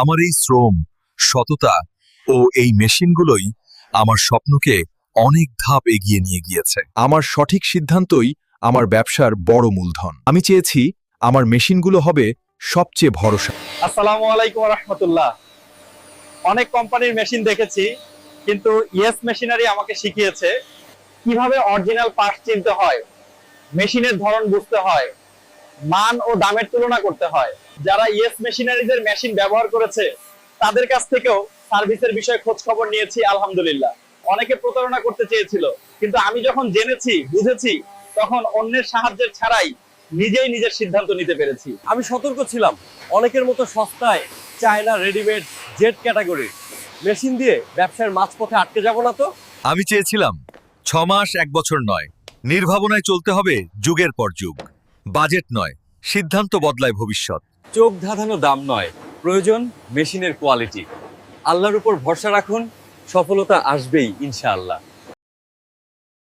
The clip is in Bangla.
আমার এই শ্রম সততা ও এই মেশিনগুলোই আমার স্বপ্নকে অনেক ধাপ এগিয়ে নিয়ে গিয়েছে। আমার সঠিক সিদ্ধান্তই আমার ব্যবসার বড় মূলধন। আমি চেয়েছি আমার মেশিনগুলো হবে সবচেয়ে ভরসা। আসসালামু আলাইকুম রহমতুল্লাহ অনেক কোম্পানির মেশিন দেখেছি কিন্তু ইয়েস মেশিনারি আমাকে শিখিয়েছে কীভাবে অরিজিনাল পার্টস চিনতে হয় মেশিনের ধরন বুঝতে হয় মান ও দামের তুলনা করতে হয়। যারা ইয়েস মেশিনারিদের মেশিন ব্যবহার করেছে তাদের কাছ থেকেও সার্ভিসের বিষয়ে খোঁজ খবর নিয়েছি আলহামদুলিল্লাহ। অনেকে প্রতারণা করতে চেয়েছিল কিন্তু আমি যখন জেনেছি বুঝেছি তখন অন্যের সাহায্যের ছাড়াই নিজেই নিজের সিদ্ধান্ত নিতে পেরেছি। আমি সতর্ক ছিলাম অনেকের মতো সস্তায় China readymade jet category machine দিয়ে ব্যবসার মাঝপথে আটকে যাব না তো? আমি চেয়েছিলাম ছ মাস এক বছর নয় নির্ভাবনায় চলতে হবে যুগের পর যুগ। বাজেট নয়, সিদ্ধান্ত বদলায় ভবিষ্যৎ। চোখ ধাঁধানো দাম নয়, প্রয়োজন মেশিনের কোয়ালিটি আল্লাহর উপর ভরসা রাখুন, সফলতা আসবেই, ইনশাআল্লাহ।